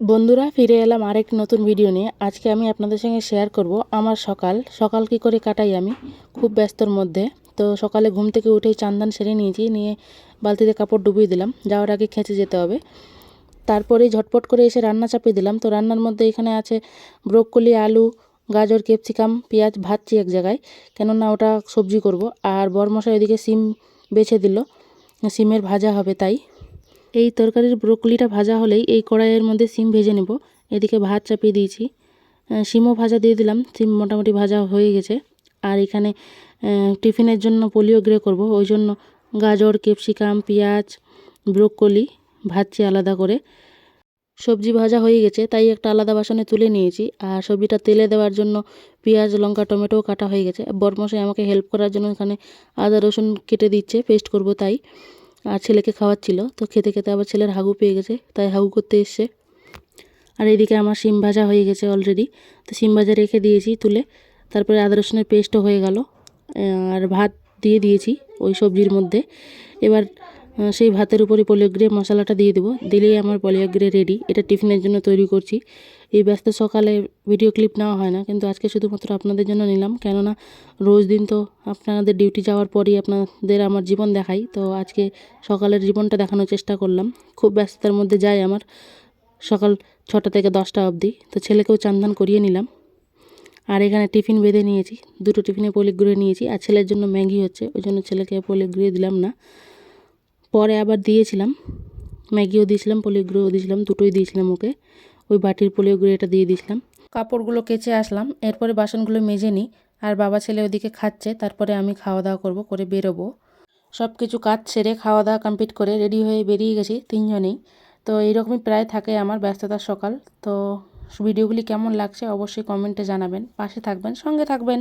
বন্ধুরা, ফিরে এলাম আরেক নতুন ভিডিও নিয়ে। আজকে আমি আপনাদের সঙ্গে শেয়ার করব আমার সকাল। সকাল কি করে কাটাই আমি? খুব ব্যস্তর মধ্যে। তো সকালে ঘুম থেকে উঠেই চান্দান সেরে নিয়েছি, নিয়ে বালতিতে কাপড় ডুবিয়ে দিলাম। যাওয়ার আগে খেঁচে যেতে হবে। তারপরে ঝটপট করে এসে রান্না চাপিয়ে দিলাম। তো রান্নার মধ্যে এখানে আছে ব্রোকলি আলু, গাজর, ক্যাপসিকাম, পেঁয়াজ ভাজছি এক জায়গায়। কেননা ওটা সবজি করব। আর বরমশাই ওইদিকে সিম বেছে দিল। সিমের ভাজা হবে তাই। এই তরকারির ব্রোকলিটা ভাজা হলেই এই কড়াইয়ের মধ্যে সিম ভেজে নেব। এদিকে ভাত চাপিয়ে দিয়েছি। সিমও ভাজা দিয়ে দিলাম। সিম মোটামুটি ভাজা হয়ে গেছে। আর এখানে টিফিনের জন্য পোলিও গ্রে করব। ওই জন্য গাজর, ক্যাপসিকাম, পেঁয়াজ, ব্রোকলি ভাজছি আলাদা করে। সবজি ভাজা হয়ে গেছে, তাই একটা আলাদা বাসনে তুলে নিয়েছি। আর সবজিটা তেলে দেওয়ার জন্য পেঁয়াজ, লঙ্কা টমেটোও কাটা হয়ে গেছে। বরমশাই আমাকে হেল্প করার জন্য এখানে আদা, রসুন কেটে দিচ্ছে পেস্ট করব তাই। আর ছেলেকে খাওয়াচ্ছিল। তো খেতে খেতে আবার ছেলের হাগু পেয়ে গেছে, তাই হাগু করতে এসছে। আর এদিকে আমার শিম ভাজা হয়ে গেছে অলরেডি তো সিম ভাজা রেখে দিয়েছি তুলে, তারপরে আদা রসুনের পেস্টও হয়ে গেল। আর ভাত দিয়ে দিয়েছি ওই সবজির মধ্যে। এবার সেই ভাতের উপরে পলিওগ্রে মশলাটা দিয়ে দেবো। দিলেই আমার পলিওগ্রে রেডি এটা টিফিনের জন্য তৈরি করছি। এই ব্যস্ত সকালে ভিডিও ক্লিপ নেওয়া হয় না, কিন্তু আজকে শুধুমাত্র আপনাদের জন্য নিলাম। কেননা রোজ দিন তো আপনাদের ডিউটি যাওয়ার পরই আপনাদের আমার জীবন দেখাই। তো আজকে সকালের জীবনটা দেখানোর চেষ্টা করলাম। খুব ব্যস্ততার মধ্যে যায় আমার সকাল ছটা থেকে দশটা অবধি। তো ছেলেকেও চান্দান করিয়ে নিলাম। আর এখানে টিফিন বেঁধে নিয়েছি। দুটো টিফিনে পলিক গুঁড়ে নিয়েছি। আর ছেলের জন্য ম্যাগি হচ্ছে। ওই জন্য ছেলেকে পলিক গুঁড়ে দিলাম না। পরে আবার দিয়েছিলাম। ম্যাগিও দিয়েছিলাম পলিও গুঁড়োও দিয়েছিলাম, দুটোই দিয়েছিলাম ওকে। ওই বাটির পলিও গুঁড়োটা দিয়ে দিয়েছিলাম। কাপড়গুলো কেচে আসলাম, এরপরে বাসনগুলো মেজে নিই। আর বাবা ছেলে ওদিকে খাচ্ছে, তারপরে আমি খাওয়া দাওয়া করব, করে বেরোবো। সব কিছু কাজ সেরে খাওয়া দাওয়া কমপ্লিট করে রেডি হয়ে বেরিয়ে গেছি তিনজনেই। তো এইরকমই প্রায় থাকে আমার ব্যস্ততার সকাল। তো ভিডিওগুলি কেমন লাগছে অবশ্যই কমেন্টে জানাবেন। পাশে থাকবেন, সঙ্গে থাকবেন।